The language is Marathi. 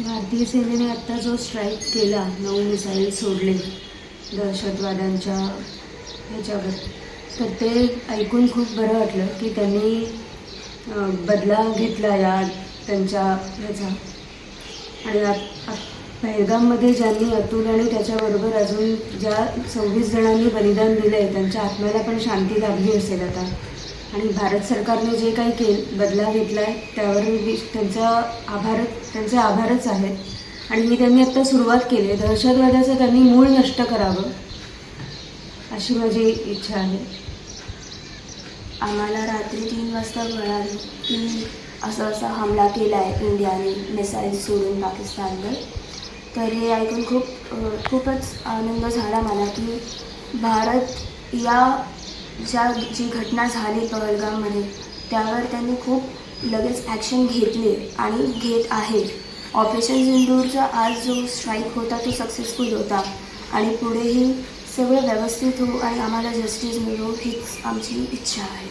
भारतीय सेनेने आत्ता जो स्ट्राईक केला नऊ मिसाईल सोडले दहशतवाद्यांच्या ह्याच्यावर. तर ते ऐकून खूप बरं वाटलं की त्यांनी बदला घेतला या त्यांच्या ह्याचा. आणि आत- पहलगाममध्ये ज्यांनी अतुल आणि त्याच्याबरोबर अजून ज्या सव्वीस जणांनी बलिदान दिलं आहे त्यांच्या आत्म्याला पण शांती लाभली असेल आता. आणि भारत सरकारने जे काही के बदला घेतला आहे त्यावर मी त्यांचा आभार त्यांचे आभारच आहेत. आणि मी त्यांनी आत्ता सुरुवात केली आहे. दहशतवादाचं त्यांनी मूळ नष्ट करावं अशी माझी इच्छा आहे. आम्हाला रात्री तीन वाजता कळालं की असा असा हमला केला आहे इंडियाने मिसाईल सोडून पाकिस्तानवर. तर हे ऐकून खूप खूपच आनंद झाला मला की भारत या ज्या जी घटना झाली पहलगाममध्ये त्यावर त्यांनी खूप लगेच ॲक्शन घेतली आणि घेत आहे ऑपरेशन सिंदूरचा आज जो स्ट्राईक होता तो सक्सेसफुल होता. आणि पुढेही सगळं व्यवस्थित हो आणि आम्हाला जस्टिस मिळो हीच आमची इच्छा आहे.